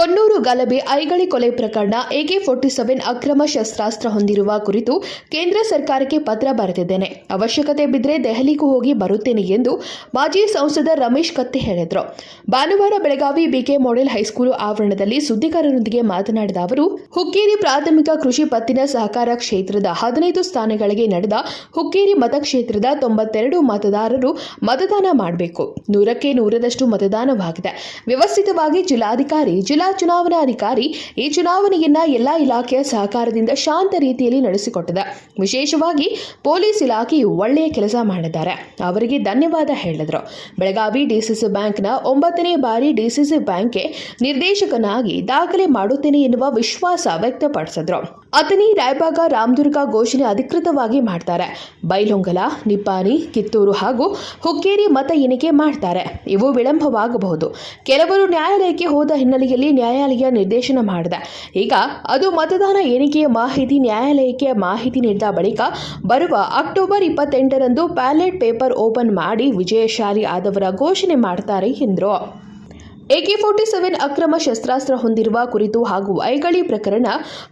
ಕೊಣ್ಣೂರು ಗಲಭೆ ಐಗಳಿ ಕೊಲೆ ಪ್ರಕರಣ ಎಕೆ ಫೋರ್ಟಿ ಸೆವೆನ್ ಅಕ್ರಮ ಶಸ್ತ್ರಾಸ್ತ್ರ ಹೊಂದಿರುವ ಕುರಿತು ಕೇಂದ್ರ ಸರ್ಕಾರಕ್ಕೆ ಪತ್ರ ಬರೆದಿದ್ದೇನೆ. ಅವಶ್ಯಕತೆ ಬಿದ್ದರೆ ದೆಹಲಿಗೂ ಹೋಗಿ ಬರುತ್ತೇನೆ ಎಂದು ಮಾಜಿ ಸಂಸದ ರಮೇಶ್ ಕತ್ತಿ ಹೇಳಿದರು. ಭಾನುವಾರ ಬೆಳಗಾವಿ ಬಿಕೆ ಮಾಡೆಲ್ ಹೈಸ್ಕೂಲು ಆವರಣದಲ್ಲಿ ಸುದ್ದಿಗಾರರೊಂದಿಗೆ ಮಾತನಾಡಿದ ಅವರು, ಹುಕ್ಕೇರಿ ಪ್ರಾಥಮಿಕ ಕೃಷಿ ಪತ್ತಿನ ಸಹಕಾರ ಕ್ಷೇತ್ರದ ಹದಿನೈದು ಸ್ಥಾನಗಳಿಗೆ ನಡೆದ ಹುಕ್ಕೇರಿ ಮತಕ್ಷೇತ್ರದ ತೊಂಬತ್ತೆರಡು ಮತದಾರರು ಮತದಾನ ಮಾಡಬೇಕು. ನೂರಕ್ಕೆ ನೂರರಷ್ಟು ಮತದಾನವಾಗಿದೆ. ವ್ಯವಸ್ಥಿತವಾಗಿ ಜಿಲ್ಲಾಧಿಕಾರಿ, ಜಿಲ್ಲಾ ಚುನಾವಣಾಧಿಕಾರಿ ಈ ಚುನಾವಣೆಯನ್ನ ಎಲ್ಲಾ ಇಲಾಖೆಯ ಸಹಕಾರದಿಂದ ಶಾಂತ ರೀತಿಯಲ್ಲಿ ನಡೆಸಿಕೊಟ್ಟಿದೆ. ವಿಶೇಷವಾಗಿ ಪೊಲೀಸ್ ಇಲಾಖೆಯು ಒಳ್ಳೆಯ ಕೆಲಸ ಮಾಡಿದ್ದಾರೆ. ಅವರಿಗೆ ಧನ್ಯವಾದ ಹೇಳಿದರು. ಬೆಳಗಾವಿ ಡಿಸಿಸಿ ಬ್ಯಾಂಕ್ನ ಒಂಬತ್ತನೇ ಬಾರಿ ಡಿಸಿಸಿ ಬ್ಯಾಂಕ್ಗೆ ನಿರ್ದೇಶಕನಾಗಿ ದಾಖಲೆ ಮಾಡುತ್ತೇನೆ ಎನ್ನುವ ವಿಶ್ವಾಸ ವ್ಯಕ್ತಪಡಿಸಿದ್ರು. ಅತನಿ ರಾಯಬಾಗ ರಾಮದುರ್ಗ ಘೋಷಣೆ ಅಧಿಕೃತವಾಗಿ ಮಾಡ್ತಾರೆ. ಬೈಲೊಂಗಲ ನಿಪ್ಪಾನಿ ಕಿತ್ತೂರು ಹಾಗೂ ಹುಕ್ಕೇರಿ ಮತ ಎಣಿಕೆ ಮಾಡ್ತಾರೆ. ಇವು ವಿಳಂಬವಾಗಬಹುದು. ಕೆಲವರು ನ್ಯಾಯಾಲಯಕ್ಕೆ ಹೋದ ಹಿನ್ನೆಲೆಯಲ್ಲಿ ನ್ಯಾಯಾಲಯ ನಿರ್ದೇಶನ ಮಾಡಿದೆ. ಈಗ ಅದು ಮತದಾನ ಎಣಿಕೆಯ ಮಾಹಿತಿ ನ್ಯಾಯಾಲಯಕ್ಕೆ ಮಾಹಿತಿ ನೀಡಿದ ಬಳಿಕ ಬರುವ ಅಕ್ಟೋಬರ್ ಇಪ್ಪತ್ತೆಂಟರಂದು ಪ್ಯಾಲೆಟ್ ಪೇಪರ್ ಓಪನ್ ಮಾಡಿ ವಿಜಯಶಾಲಿ ಆದವರ ಘೋಷಣೆ ಮಾಡ್ತಾರೆ ಎಂದರು. ಎಕೆ ಫೋರ್ಟಿ ಸೆವೆನ್ ಅಕ್ರಮ ಶಸ್ತ್ರಾಸ್ತ್ರ ಹೊಂದಿರುವ ಕುರಿತು ಹಾಗೂ ಐಗಳಿ ಪ್ರಕರಣ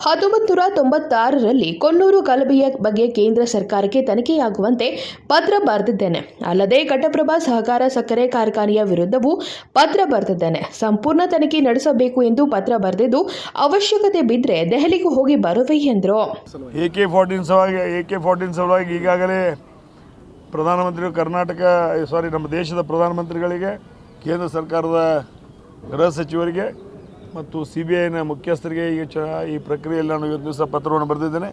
ಹತ್ತೊಂಬತ್ತು ನೂರ ತೊಂಬತ್ತಾರರಲ್ಲಿ ಕೊನ್ನೂರು ಗಲಭೆಯ ಬಗ್ಗೆ ಕೇಂದ್ರ ಸರ್ಕಾರಕ್ಕೆ ತನಿಖೆಯಾಗುವಂತೆ ಪತ್ರ ಬರೆದಿದ್ದೇನೆ. ಅಲ್ಲದೆ ಘಟಪ್ರಭಾ ಸಹಕಾರ ಸಕ್ಕರೆ ಕಾರ್ಖಾನೆಯ ವಿರುದ್ಧವೂ ಪತ್ರ ಬರೆದಿದ್ದೇನೆ. ಸಂಪೂರ್ಣ ತನಿಖೆ ನಡೆಸಬೇಕು ಎಂದು ಪತ್ರ ಬರೆದಿದ್ದು, ಅವಶ್ಯಕತೆ ಬಿದ್ದರೆ ದೆಹಲಿಗೆ ಹೋಗಿ ಬರುವೆ ಎಂದರು. ಎ ಕೆ ಫಾರ್ಟೀನ್ ಸಲುವಾಗಿ ಈಗಾಗಲೇ ಪ್ರಧಾನಮಂತ್ರಿ ಕರ್ನಾಟಕ ಸಾರಿ ನಮ್ಮ ದೇಶದ ಪ್ರಧಾನಮಂತ್ರಿಗಳಿಗೆ ಕೇಂದ್ರ ಸರ್ಕಾರದ ಗೃಹ ಸಚಿವರಿಗೆ ಮತ್ತು ಸಿ ಬಿ ಐನ ಮುಖ್ಯಸ್ಥರಿಗೆ ಈ ಚ ಈ ಪ್ರಕ್ರಿಯೆಯಲ್ಲಿ ನಾನು ಇವತ್ತು ದಿವಸ ಪತ್ರವನ್ನು ಬರೆದಿದ್ದೇನೆ.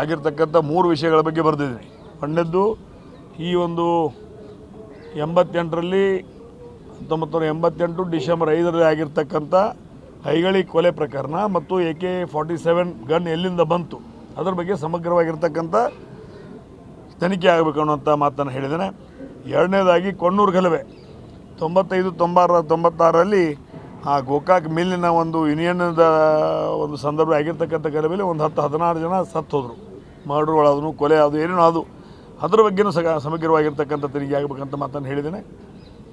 ಆಗಿರ್ತಕ್ಕಂಥ ಮೂರು ವಿಷಯಗಳ ಬಗ್ಗೆ ಬರೆದಿದ್ದೀನಿ. ಒಂದನೇದ್ದು, ಈ ಒಂದು ಎಂಬತ್ತೆಂಟರಲ್ಲಿ ಹತ್ತೊಂಬತ್ತು ನೂರ ಎಂಬತ್ತೆಂಟು ಡಿಸೆಂಬರ್ ಐದರಲ್ಲಿ ಆಗಿರ್ತಕ್ಕಂಥ ಹೈಗಳಿ ಕೊಲೆ ಪ್ರಕರಣ ಮತ್ತು A K forty seven gun ಎಲ್ಲಿಂದ ಬಂತು, ಅದರ ಬಗ್ಗೆ ಸಮಗ್ರವಾಗಿರ್ತಕ್ಕಂಥ ತನಿಖೆ ಆಗಬೇಕು ಅನ್ನುವಂಥ ಮಾತನ್ನು ಹೇಳಿದ್ದೇನೆ. ಎರಡನೇದಾಗಿ, ಕೊಣ್ಣೂರು ಗಲಭೆ. ತೊಂಬತ್ತೈದು ತೊಂಬಾರ ತೊಂಬತ್ತಾರರಲ್ಲಿ ಆ ಗೋಕಾಕ್ ಮಿಲ್ಲಿನ ಒಂದು ಯೂನಿಯನ್ದ ಒಂದು ಸಂದರ್ಭ ಆಗಿರ್ತಕ್ಕಂಥ ಗಲಭೆಯಲ್ಲಿ ಒಂದು ಹತ್ತು, ಹದಿನಾರು ಜನ ಸತ್ತು ಹೋದರು ಮರ್ಡ್ರುಗಳಾದನು ಕೊಲೆ ಅದು ಏನೇನೋ ಅದು ಅದರ ಬಗ್ಗೆನೂ ಸಹ ಸಮಗ್ರವಾಗಿರ್ತಕ್ಕಂಥ ತೆರಿಗೆ ಆಗಬೇಕಂತ ಮಾತನ್ನು ಹೇಳಿದ್ದೇನೆ.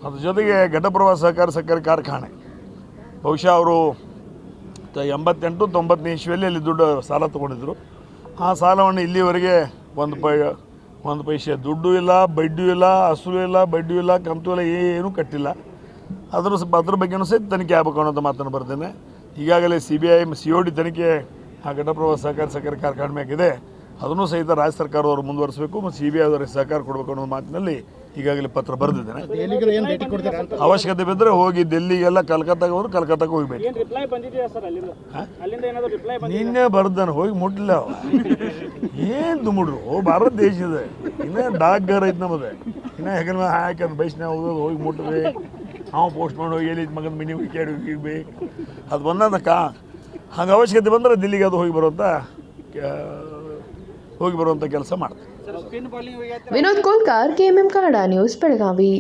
ಅದ್ರ ಜೊತೆಗೆ ಘಟಪ್ರಭಾ ಸಹಕಾರ ಸಕ್ಕರೆ ಕಾರ್ಖಾನೆ. ಬಹುಶಃ ಅವರು ಎಂಬತ್ತೆಂಟು, ತೊಂಬತ್ತನೇ ಇಸ್ವಿಯಲ್ಲಿ ಅಲ್ಲಿ ದುಡ್ಡು ಸಾಲ ತೊಗೊಂಡಿದ್ದರು ಆ ಸಾಲವನ್ನು ಇಲ್ಲಿವರೆಗೆ ಒಂದು ಪೈ ಒಂದು ಪೈಸೆ, ದುಡ್ಡು ಇಲ್ಲ, ಬಡ್ಡಿ ಇಲ್ಲ ಹಸು ಇಲ್ಲ, ಬಡ್ಡಿ ಇಲ್ಲ, ಕಂತು ಇಲ್ಲ, ಏನೂ ಕಟ್ಟಿಲ್ಲ. ಅದ್ರ ಅದ್ರ ಬಗ್ಗೆನೂ ಸಹಿತ ತನಿಖೆ ಆಗಬೇಕು ಅನ್ನೋದು ಮಾತನ್ನು ಬರ್ತೇನೆ ಈಗಾಗಲೇ C B I C O D ತನಿಖೆ ಆ ಘಟಪ್ರಭಾ ಸಹಕಾರ ಸಕ್ಕರೆ ಕಾರ್ಖಾನೆ ಮ್ಯಾಗಿದೆ ಅದನ್ನು ಸಹಿತ ರಾಜ್ಯ ಸರ್ಕಾರದವರು ಮುಂದುವರಿಸಬೇಕು ಮತ್ತು ಸಿ ಬಿ ಐ ಅವರಿಗೆ ಸಹಕಾರ ಕೊಡಬೇಕು ಅನ್ನೋ ಮಾತಿನಲ್ಲಿ ಈಗಾಗಲೇ ಪತ್ರ ಬರೆದಿದ್ದೇನೆ. ದೆಹಲಿಗೆ ಏನು ಭೇಟಿ ಕೊಡ್ತೀರಾ ಅಂತ? ಅವಶ್ಯಕತೆ ಬಿದ್ದರೆ ಹೋಗಿ ಡೆಲ್ಲಿಗೆಲ್ಲ ಕಲ್ಕತ್ತಾಗೆ ಹೋದ್ರೆ ಕಲ್ಕತ್ತಾಗೆ ಹೋಗ್ಬೇಕು ಏನ್ ರಿಪ್ಲೈ ಬಂದಿದೆಯಾ ಸರ್ ಅಲ್ಲಿಂದ? ಅಲ್ಲಿಂದ ಏನಾದ್ರು ರಿಪ್ಲೈ ನಿನ್ನೆ ಬರ್ದಾನೆ ಹೋಗಿ ಮುಟ್ಲಿಲ್ಲ ಅವ. ಏನು ಓ ಭಾರತ ದೇಶ ಇದೆ ಇನ್ನೇ ಡಾಕ್ ಗರ್ ಐತೆ ನಮ್ಮದು ಇನ್ನೂ ಹೆಗಲ ಹಾಕಿ ಬೈಸ್ನಾಗ ಹೋಗೋದು ಹೋಗಿ ಮುಟ್ಟಿದ್ರೆ ಅವ ಪೋಸ್ಟ್ ಮಾಡಿ ಹೋಗಿ ಎಲ್ಲಿ ಮಗನ ಮಿನಿ ಕೇಳಿ ಹೋಗ್ಬೇಕು ಅದು ಬಂದಕ್ಕ ಕಾ ಹಂಗೆ ಅವಶ್ಯಕತೆ ಬಂದರೆ ದಿಲ್ಲಿಗೆ ಅದು ಹೋಗಿ ಬರುವಂಥ ಆ, ಹೋಗಿ ಬರುವಂಥ ಕೆಲಸ ಮಾಡ್ತಾರೆ sir spin bowling Vinod Kolkar KMM Kannada news Belagavi.